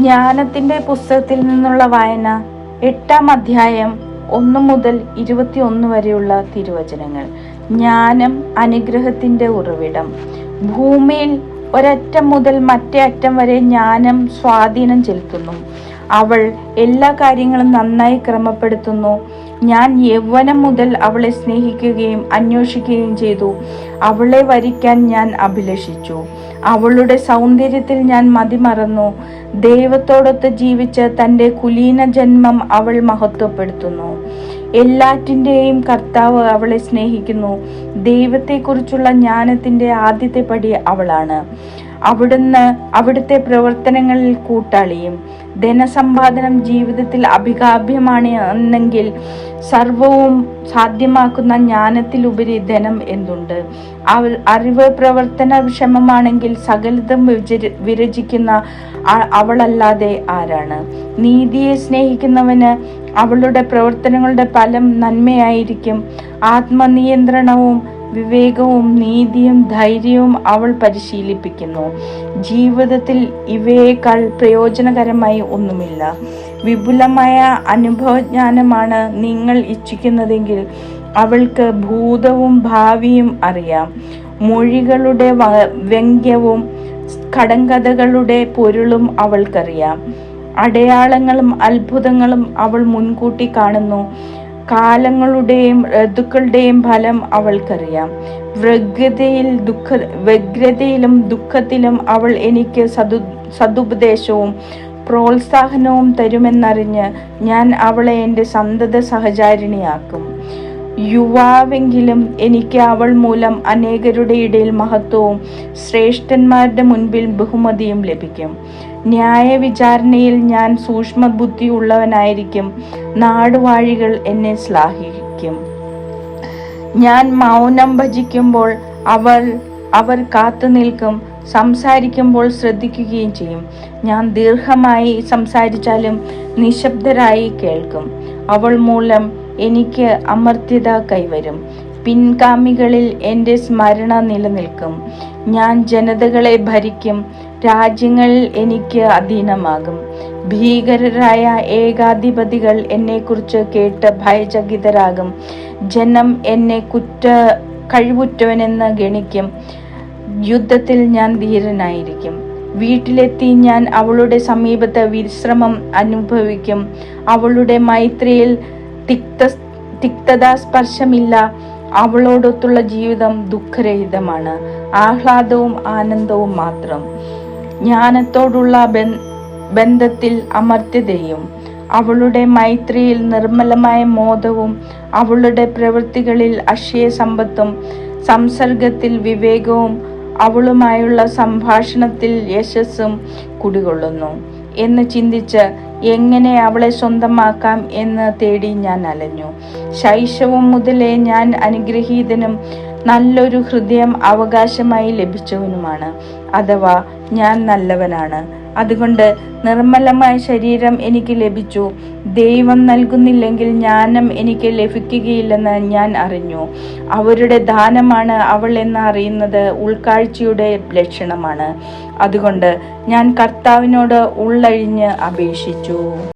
ജ്ഞാനത്തിന്റെ പുസ്തകത്തിൽ നിന്നുള്ള വായന എട്ടാം അധ്യായം ഒന്ന് മുതൽ ഇരുപത്തിയൊന്ന് വരെയുള്ള തിരുവചനങ്ങൾ. ജ്ഞാനം അനുഗ്രഹത്തിന്റെ ഉറവിടം. ഭൂമിയിൽ ഒരറ്റം മുതൽ മറ്റേ അറ്റം വരെ ജ്ഞാനം സ്വാധീനം ചെലുത്തുന്നു. അവൾ എല്ലാ കാര്യങ്ങളും നന്നായി ക്രമപ്പെടുത്തുന്നു. ഞാൻ യൗവനം മുതൽ അവളെ സ്നേഹിക്കുകയും അന്വേഷിക്കുകയും ചെയ്തു. അവളെ വരിക്കാൻ ഞാൻ അഭിലഷിച്ചു. അവളുടെ സൗന്ദര്യത്തിൽ ഞാൻ മതിമറന്നു. ദൈവത്തോടൊത്ത് ജീവിച്ച് തന്റെ കുലീന ജന്മം അവൾ മഹത്വപ്പെടുത്തുന്നു. എല്ലാറ്റിന്റെയും കർത്താവ് അവളെ സ്നേഹിക്കുന്നു. ദൈവത്തെക്കുറിച്ചുള്ള ജ്ഞാനത്തിന്റെ ആദ്യത്തെ പടി അവളാണ്. അവിടുന്ന് അവിടുത്തെ പ്രവർത്തനങ്ങളിൽ കൂട്ടാളിയും. ധനസമ്പാദനം ജീവിതത്തിൽ അഭികാഭ്യമാണ് എന്നെങ്കിൽ സർവവും സാധ്യമാക്കുന്ന ജ്ഞാനത്തിലുപരി ധനം എന്തുണ്ട്? അവ- അറിവ് പ്രവർത്തന വിഷമമാണെങ്കിൽ സകലതും വിരചിക്കുന്ന അവളല്ലാതെ ആരാണ്? നീതിയെ സ്നേഹിക്കുന്നവന് അവളുടെ പ്രവർത്തനങ്ങളുടെ ഫലം നന്മയായിരിക്കും. ആത്മനിയന്ത്രണവും വിവേകവും നീതിയും ധൈര്യവും അവൾ പരിശീലിപ്പിക്കുന്നു. ജീവിതത്തിൽ ഇവയേക്കാൾ പ്രയോജനകരമായി ഒന്നുമില്ല. വിപുലമായ അനുഭവജ്ഞാനമാണ് നിങ്ങൾ ഇച്ഛിക്കുന്നതെങ്കിൽ അവൾക്ക് ഭൂതവും ഭാവിയും അറിയാം. മൊഴികളുടെ വ്യംഗ്യവും കടങ്കഥകളുടെ പൊരുളും അവൾക്കറിയാം. അടയാളങ്ങളും അത്ഭുതങ്ങളും അവൾ മുൻകൂട്ടി കാണുന്നു. കാലങ്ങളുടെയും ഋതുക്കളുടെയും ഫലം അവൾക്കറിയാം. വ്യഗ്രതയിൽ ദുഃഖ വ്യഗ്രതയിലും ദുഃഖത്തിലും അവൾ എനിക്ക് സതു സതുപദേശവും പ്രോത്സാഹനവും തരുമെന്നറിഞ്ഞ് ഞാൻ അവളെ എന്റെ സന്തത സഹചാരിണിയാക്കും. യുവാവെങ്കിലും എനിക്ക് അവൾ മൂലം അനേകരുടെ ഇടയിൽ മഹത്വവും ശ്രേഷ്ഠന്മാരുടെ മുൻപിൽ ബഹുമതിയും ലഭിക്കും. ന്യായവിചാരണയിൽ ഞാൻ സൂക്ഷ്മ ബുദ്ധി ഉള്ളവനായിരിക്കും നാടുവാഴികൾ എന്നെ ശ്ലാഘിക്കും. ഞാൻ മൗനം ഭജിക്കുമ്പോൾ അവൾ അവർ കാത്തു നിൽക്കും. സംസാരിക്കുമ്പോൾ ശ്രദ്ധിക്കുകയും ചെയ്യും. ഞാൻ ദീർഘമായി സംസാരിച്ചാലും നിശബ്ദരായി കേൾക്കും. അവൾ മൂലം എനിക്ക് അമർത്യത കൈവരും. പിൻഗാമികളിൽ എന്റെ സ്മരണ നിലനിൽക്കും. ഞാൻ ജനതകളെ ഭരിക്കും. രാജ്യങ്ങളിൽ എനിക്ക് അധീനമാകും. ഭീകരരായ ഏകാധിപതികൾ എന്നെക്കുറിച്ച് കേട്ട് ഭയചകിതരാകും. ജനം എന്നെ കുറ്റ കഴിവുറ്റവനെന്ന് ഗണിക്കും. യുദ്ധത്തിൽ ഞാൻ ധീരനായിരിക്കും. വീട്ടിലെത്തി ഞാൻ അവളുടെ സമീപത്ത് വിശ്രമം അനുഭവിക്കും. അവളുടെ മൈത്രിയിൽ തിക്ത തിക്തതാ സ്പർശമില്ല അവളോടൊത്തുള്ള ജീവിതം ദുഃഖരഹിതമാണ്. ആഹ്ലാദവും ആനന്ദവും മാത്രം. ജ്ഞാനത്തോടുള്ള ബന്ധത്തിൽ അമർത്യതയും അവളുടെ മൈത്രിയിൽ നിർമ്മലമായ മോദവും അവളുടെ പ്രവൃത്തികളിൽ അക്ഷയ സമ്പത്തും സംസർഗത്തിൽ വിവേകവും അവളുമായുള്ള സംഭാഷണത്തിൽ യശസ്സും കുടികൊള്ളുന്നു. എന്ന് ചിന്തിച്ച് എങ്ങനെ അവളെ സ്വന്തമാക്കാം എന്ന് തേടി ഞാൻ അലഞ്ഞു. ശൈശവം മുതലേ ഞാൻ അനുഗ്രഹീതനും നല്ലൊരു ഹൃദയം അവകാശമായി ലഭിച്ചവനുമാണ്. അഥവാ ഞാൻ നല്ലവനാണ്. അതുകൊണ്ട് നിർമ്മലമായ ശരീരം എനിക്ക് ലഭിച്ചു. ദൈവം നൽകുന്നില്ലെങ്കിൽ ജ്ഞാനം എനിക്ക് ലഭിക്കുകയില്ലെന്ന് ഞാൻ അറിഞ്ഞു. അവരുടെ ദാനമാണ് അവൾ എന്ന് അറിയുന്നത് ഉൾക്കാഴ്ചയുടെ ലക്ഷണമാണ്. അതുകൊണ്ട് ഞാൻ കർത്താവിനോട് ഉള്ളഴിഞ്ഞ് അപേക്ഷിച്ചു.